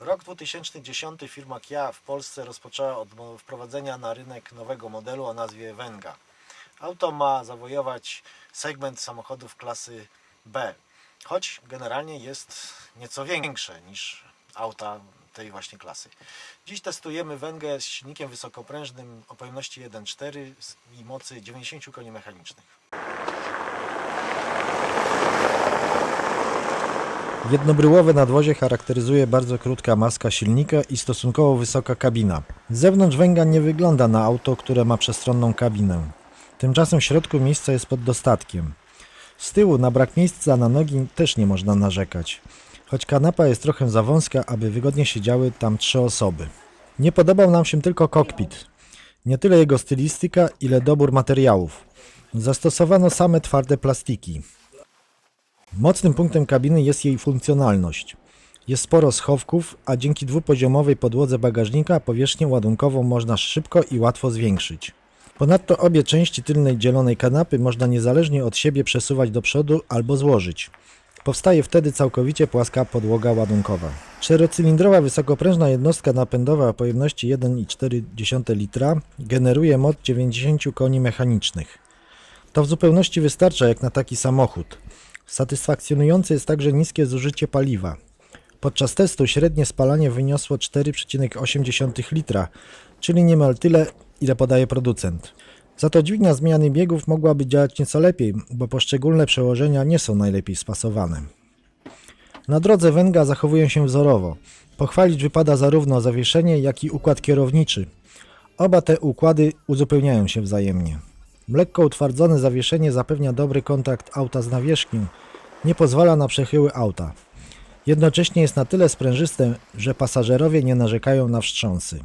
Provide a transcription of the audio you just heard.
Rok 2010 firma Kia w Polsce rozpoczęła od wprowadzenia na rynek nowego modelu o nazwie Venga. Auto ma zawojować segment samochodów klasy B, choć generalnie jest nieco większe niż auta tej właśnie klasy. Dziś testujemy Wengę z silnikiem wysokoprężnym o pojemności 1.4 i mocy 90 koni mechanicznych. Jednobryłowe nadwozie charakteryzuje bardzo krótka maska silnika i stosunkowo wysoka kabina. Z zewnątrz węga nie wygląda na auto, które ma przestronną kabinę. Tymczasem w środku miejsca jest pod dostatkiem. Z tyłu na brak miejsca na nogi też nie można narzekać. Choć kanapa jest trochę za wąska, aby wygodnie siedziały tam trzy osoby. Nie podobał nam się tylko kokpit. Nie tyle jego stylistyka, ile dobór materiałów. Zastosowano same twarde plastiki. Mocnym punktem kabiny jest jej funkcjonalność. Jest sporo schowków, a dzięki dwupoziomowej podłodze bagażnika powierzchnię ładunkową można szybko i łatwo zwiększyć. Ponadto obie części tylnej dzielonej kanapy można niezależnie od siebie przesuwać do przodu albo złożyć. Powstaje wtedy całkowicie płaska podłoga ładunkowa. Czterocylindrowa wysokoprężna jednostka napędowa o pojemności 1,4 litra generuje moc 90 koni mechanicznych. To w zupełności wystarcza jak na taki samochód. Satysfakcjonujące jest także niskie zużycie paliwa. Podczas testu średnie spalanie wyniosło 4,8 litra, czyli niemal tyle, ile podaje producent. Za to dźwignia zmiany biegów mogłaby działać nieco lepiej, bo poszczególne przełożenia nie są najlepiej spasowane. Na drodze węga zachowują się wzorowo. Pochwalić wypada zarówno zawieszenie, jak i układ kierowniczy. Oba te układy uzupełniają się wzajemnie. Lekko utwardzone zawieszenie zapewnia dobry kontakt auta z nawierzchnią, nie pozwala na przechyły auta. Jednocześnie jest na tyle sprężyste, że pasażerowie nie narzekają na wstrząsy.